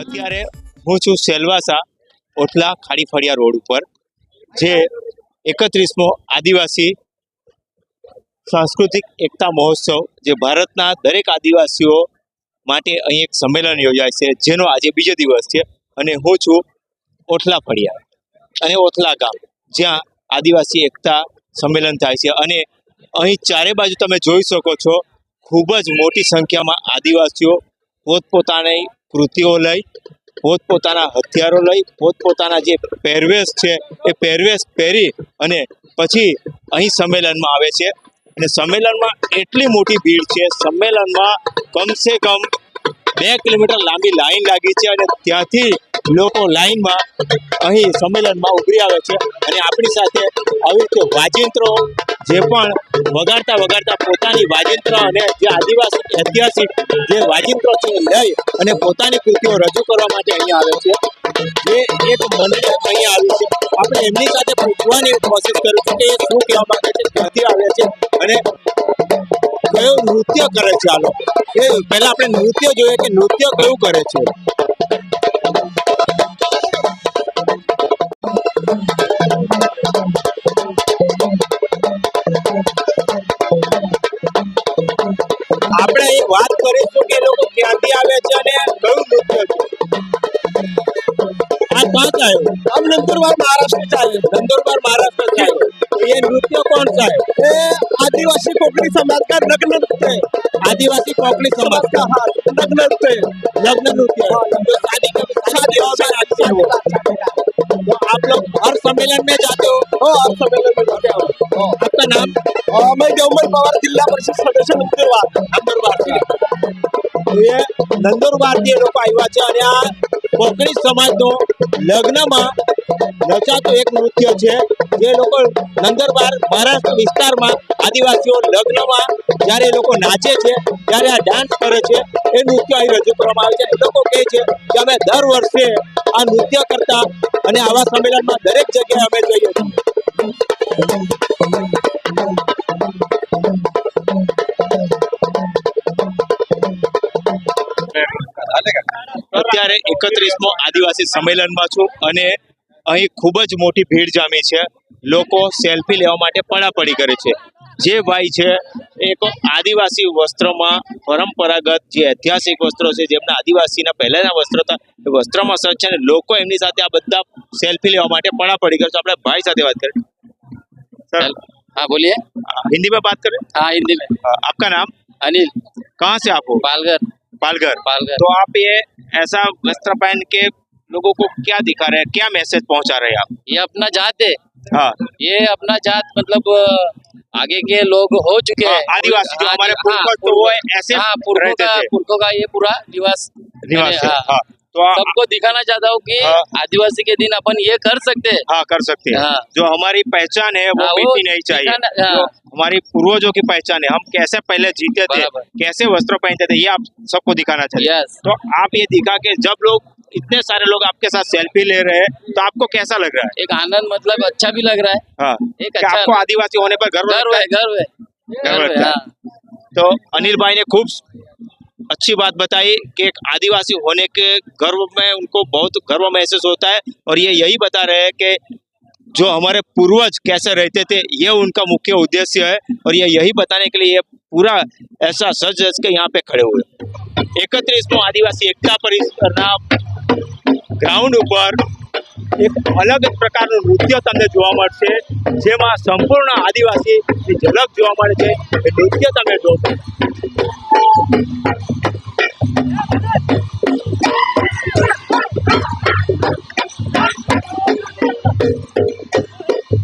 અત્યારે હું છું સેલવાસા ઓટલા ખાડી ફળિયા રોડ ઉપર, જે એકત્રીસમો આદિવાસી સાંસ્કૃતિક એકતા મહોત્સવ જે ભારતના દરેક આદિવાસીઓ માટે અહીં એક સંમેલન યોજાય છે, જેનો આજે બીજો દિવસ છે અને હું છું ઓઠલા ફળિયા, અને ઓથલા ગામ, જ્યાં આદિવાસી એકતા સંમેલન થાય છે. અને અહીં ચારે બાજુ તમે જોઈ શકો છો, ખૂબ જ મોટી સંખ્યામાં આદિવાસીઓ પોતપોતાની કૃતિઓ લઈ, પોતપોતાના હથિયારો લઈ, પોતપોતાના જે પહેરવેશ છે એ પહેરવેશ પહેરી અને પછી અહીં સંમેલનમાં આવે છે. અને સંમેલનમાં એટલી મોટી ભીડ છે, સંમેલનમાં કમસે કમ બે કિલોમીટર લાંબી લાઈન લાગી છે અને ત્યાંથી લોકો લાઈનમાં અહીં સંમેલનમાં ઉભરી આવે છે અને આપણી સાથે આવી રીતે વાજિંત્રો જે પણ વગાડતા વગાડતા પોતાની વાજિંત્ર અને જે આદિવાસી ઐતિહાસિક જે વાજિંત્રો છે લઈ અને પોતાની કૃતિઓ રજૂ કરવા માટે અહીંયા આવે છે. જે એક મને અહીંયા આવ્યું છે. આપણે એમની સાથે પૂછવાની કોશિશ કરીશું કે શું કહેવા માંગે છે, ક્યાંથી આવે છે અને કયું નૃત્ય કરે છે આ લોકો? એ પહેલાં આપણે નૃત્ય જોઈએ કે નૃત્ય કયું કરે છે? नंदुरबार महाराष्ट्र से आए नंदुरबार महाराष्ट्र से आए तो ये नृत्य कौन सा है ये आदिवासी कोकणी समाज का नग्न नृत्य है आदिवासी कोकणी समाज का हाँ नग्न नृत्य है नग्न नृत्य है तो शादी का शादी और अच्छा है वो तो आप लोग हर सम्मेलन में जाते हो हो हर सम्मेलन में जाते हो आपका नाम मैं देवमल पवार जिला परिषद सदस्य नंदुरबार नंदुरबार से તો એ નંદુરબારથી એ લોકો આવ્યા છે અને આ કોકણી સમાજનો લગ્નમાં રચાતો એક નૃત્ય છે. જે લોકો નંદરબાર મહારાષ્ટ્ર વિસ્તારમાં આદિવાસીઓ લગ્નમાં જ્યારે લોકો નાચે છે, ત્યારે આ ડાન્સ કરે છે, એ નૃત્ય અહીં રજૂ કરવામાં આવે છે. લોકો કહે છે કે અમે દર વર્ષે આ નૃત્ય કરતા અને આવા સંમેલનમાં દરેક જગ્યાએ અમે જઈએ છીએ. એકત્રીસમો આદિવાસી સંમેલનમાં છું અને અહીં ખૂબ જ મોટી ભીડ જામી છે લોકો સેલ્ફી લેવા માટે પડાપડી કરે છે જે ભાઈ છે એક આદિવાસી વસ્ત્રમાં પરંપરાગત જે ઐતિહાસિક વસ્ત્રો છે જેમના આદિવાસીના પહેલાના વસ્ત્રો હતા એ વસ્ત્રમાં સજ્જ છે અને લોકો એમની સાથે આ બધા સેલ્ફી લેવા માટે પડાપડી કરે છે આપણે ભાઈ સાથે વાત કરીએ સર हाँ बोलिए हिंदी में बात करें हाँ हिंदी में आपका नाम अनिल कहाँ से आप हो पालघर पालघर। पालघर। तो आप ये ऐसा वस्त्र पहन के लोगों को क्या दिखा रहे हैं? क्या मैसेज पहुँचा रहे हैं आप? ये अपना जात है। हाँ। ये अपना जात मतलब आगे के लोग हो चुके हैं आदिवासी जो हाँ, हमारे हाँ, पूर्वज तो वो ऐसे हाँ पुरखों का पुरखों का ये पूरा निवास निवास हाँ, हाँ। तो सबको दिखाना चाहता हूँ कि हाँ। आदिवासी के दिन अपन ये कर सकते हैं। हाँ कर सकते हैं। हाँ। जो हमारी पहचान है वो हाँ, वो मिटनी नहीं चाहिए। हाँ। हमारी पूर्वजों की पहचान है हम कैसे पहले जीते थे कैसे वस्त्र पहनते थे ये आप सबको दिखाना चाहिए। तो आप ये दिखा के जब लोग इतने सारे लोग आपके साथ सेल्फी ले रहे हैं तो आपको कैसा लग रहा है? एक आनंद मतलब अच्छा भी लग रहा है। हाँ। एक अच्छा आपको आदिवासी होने पर गर्व गर्व है गर्व है। है है। हाँ। तो अनिल भाई ने खूब अच्छी बात बताई कि एक आदिवासी होने के गर्व में, उनको बहुत गर्व महसूस होता है। और ये यही बता रहे हैं कि जो हमारे पूर्वज कैसे रहते थे, ये उनका मुख्य उद्देश्य है। और ये यही बताने के लिए ये पूरा ऐसा सज सज के यहाँ पे खड़े हुए एकत्र आदिवासी एकता पर ग्राउंड ऊपर એક અલગ જ પ્રકારનું નૃત્ય તમને જોવા મળશે જેમાં સંપૂર્ણ આદિવાસી ઝલક જોવા મળે છે એ નૃત્ય તમે જોશો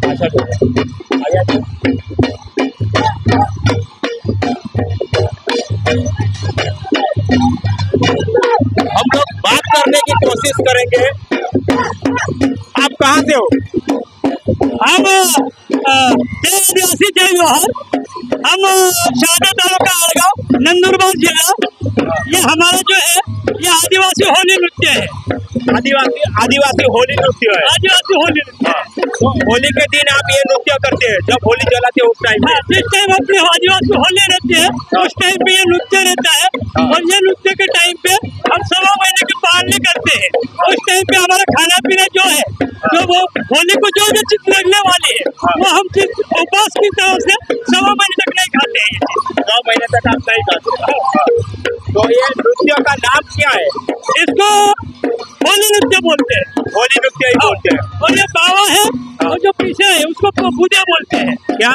પાછા જોજો. આવ્યા છો? हम लोग बात करने की कोशिश करेंगे हो हम शादा तालुका आड़गांव नंदुरबार जिला ये हमारा जो है ये आदिवासी होली नृत्य है। आदिवासी आदिवासी होली नृत्य है। आदिवासी होली नृत्य तो होली के दिन आप ये नृत्य करते हैं जब होली जलाते हैं उस टाइम हाँ, जिस टाइम अपने आदिवासी होली रहते हैं उस टाइम पे ये नृत्य रहता है। और ये नृत्य के टाइम पे हम सवा की करते हैं। उस टाइम पे हमारा खाना पीना जो है, जो वो होली को जो जो चीज़ लगने वाली है, वो हम चीज़ उपवास की तरह से सवा महीने तक नहीं खाते हैं सवा महीने तक आप नहीं करते तो ये नृत्य का नाम क्या है? इसको होली नृत्य बोलते हैं? होली नृत्य ही बोलते हैं? और ये बावा है और जो पीछे है उसको पूजा बोलते हैं। क्या?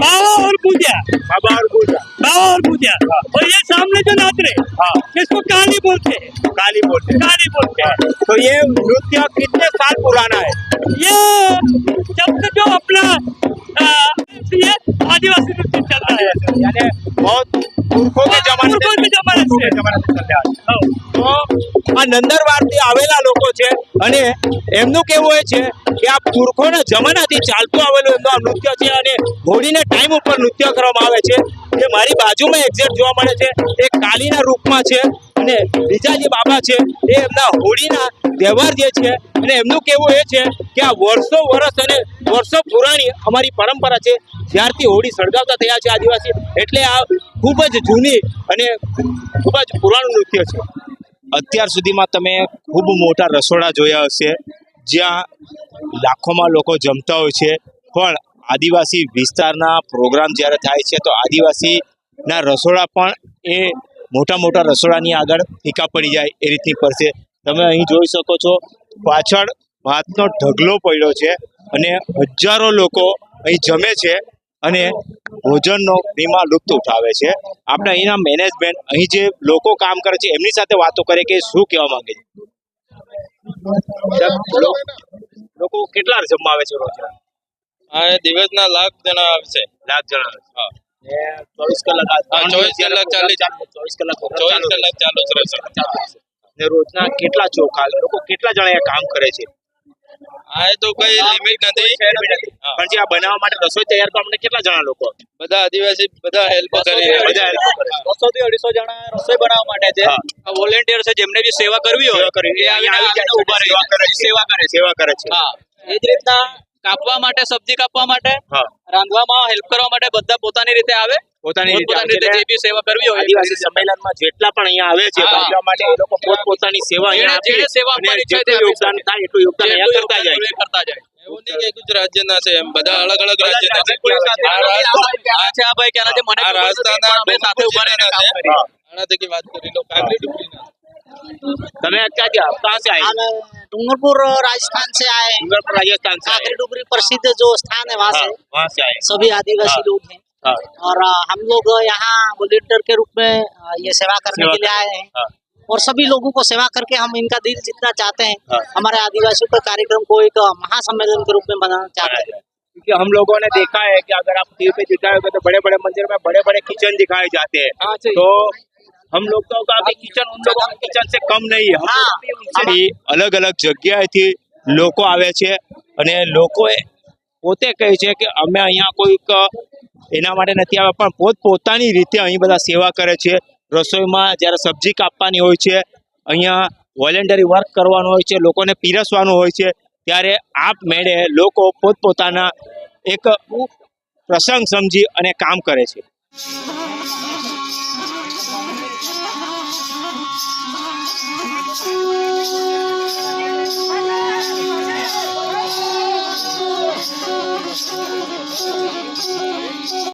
बावा और पूजा। बाबा और पूजा। बावा और पूजा। और ये सामने जो नाच रहे हाँ। इसको काली बोलते हैं। काली बोलते हैं। काली बोलते हैं। तो ये नृत्य कितने साल पुराना है? ये जब से जो अपना आदिवासी नृत्य चल रहा है। यानी बहुत આ નંદરવારથી આવેલા લોકો છે અને એમનું કેવું એ છે કે આ તુર્કોના જમાનાથી ચાલતું આવેલું નૃત્ય છે અને હોળીને ટાઈમ ઉપર નૃત્ય કરવામાં આવે છે. જે મારી બાજુમાં એક્ઝેક્ટ જોવા મળે છે એ કાલીના રૂપમાં છે. અને બીજા જે બાબા છે, એ એમના હોળીના તહેવાર જે છે, અને એમનું કહેવું એ છે કે આ વર્ષો વર્ષ અને વર્ષો પુરાણી અમારી પરંપરા છે, જ્યારથી હોળી સળગાવતા થયા છે આદિવાસી, એટલે આ ખૂબ જ જૂની અને ખૂબ જ પુરાણું નૃત્ય છે. અત્યાર સુધીમાં તમે ખૂબ મોટા રસોડા જોયા હશે, જ્યાં લાખોમાં લોકો જમતા હોય છે, પણ આદિવાસી વિસ્તારના પ્રોગ્રામ જ્યારે થાય છે, તો આદિવાસીના રસોડા પણ એ મોટા મોટા રસોડાની આગળ ફીકા પડી જાય એ રીતની પડશે તમે અહીં જોઈ શકો છો પાછળ ભાતનો ઢગલો પડ્યો છે અને હજારો લોકો અહીં જમે છે અને ભોજનનો ફ્રીમાં લુપ્ત ઉઠાવે છે. આપણે અહીંના મેનેજમેન્ટ અહીં જે લોકો કામ કરે છે એમની સાથે વાતો કરે કે શું કહેવા માંગે છે? લોકો કેટલા જમવા આવે છે રોજ દિવસના લાખ જણા આવશે લાખ જણા આવે ને ચોવીસ કલાક આ હા, ત્રણ 24 દિવસ કલાક ચાલે. ચાલે. ચોવીસ કલાક ચોવીસ કલાક ચાલુ જ રહેશે. ને રોજના કેટલા ચોખા લોકો કેટલા જણા કામ કરે છે? આ તો કઈ લિમિટ નથી. પણ જે આ બનાવવા માટે રસોઈ તૈયાર કરવા માટે કેટલા જણા લોકો? બધા આદિવાસી બધા હેલ્પ કરી બધા help કરે બસો થી અઢીસો જણા રસોઈ બનાવવા માટે છે. વોલેન્ટિયર છે જેમને બી સેવા કરવી હોય સેવા એ આવીને કરે છે. સેવા કરે છે. એ જ રીતના કાપવા માટે સબ્જી કાપવા માટે રાંધવામાં હેલ્પ કરવા માટે બધા પોતાની રીતે આવે. પોતાની રીતે જે બી સેવા કરવી હોય આદિવાસી સંમેલનમાં જેટલા પણ અહીંયા આવે છે હા. માટે એ લોકો પોતપોતાની સેવા અહીંયા જેણે સેવા આપવાની છે તે યોગદાન થાય એટલું યોગદાન અહીંયા કરતા જાય. કરતા જાય. એવું નહીં કે એક જ રાજ્યના છે એમ. બધા અલગ અલગ રાજ્યના છે. આ છે આ ભાઈ મને રાજસ્થાનના સાથે ઊભા રહીને કરીએ. આના થકી વાત કરી લો કાગડી ડુંગળીના. તમે क्या। क्या कहाँ से आए? डूंगरपुर राजस्थान से आए डूंगरपुर राजस्थान से आए काकरी प्रसिद्ध जो स्थान है वहाँ हाँ, से वहाँ से आए सभी आदिवासी हाँ। लोग हैं। हाँ, और हम लोग यहाँ वॉलेंटियर के रूप में ये सेवा करने के लिए आए हैं। हाँ, और सभी लोगों को सेवा करके हम इनका दिल जीतना चाहते हैं। हाँ। हमारे आदिवासियों का कार्यक्रम को एक महासम्मेलन के रूप में बनाना चाहते हैं। क्योंकि हम लोगों ने देखा है कि अगर आप टीवी पे दिखाए तो बड़े बड़े मंदिर में बड़े बड़े किचन दिखाए जाते हैं। तो हम लोग तो का भी किचन उन लोगों के किचन से कम नहीं है हम हाँ। लोग भी उनसे भी અલગ અલગ જગ્યાએથી લોકો આવે છે અને લોકોએ પોતે કહે છે કે અમે અહીંયા કોઈક એના માટે નથી આવ્યા પણ પોત પોતાની રીતે અહીં બધા સેવા કરે છે રસોઈમાં જ્યારે સબ્જી કાપવાની હોય છે અહીંયા વોલેન્ટરી વર્ક કરવાનું હોય છે લોકોને પીરસવાનું હોય છે ત્યારે આપ મેળે લોકો પોતપોતાના એક પ્રસંગ સમજી અને કામ કરે છે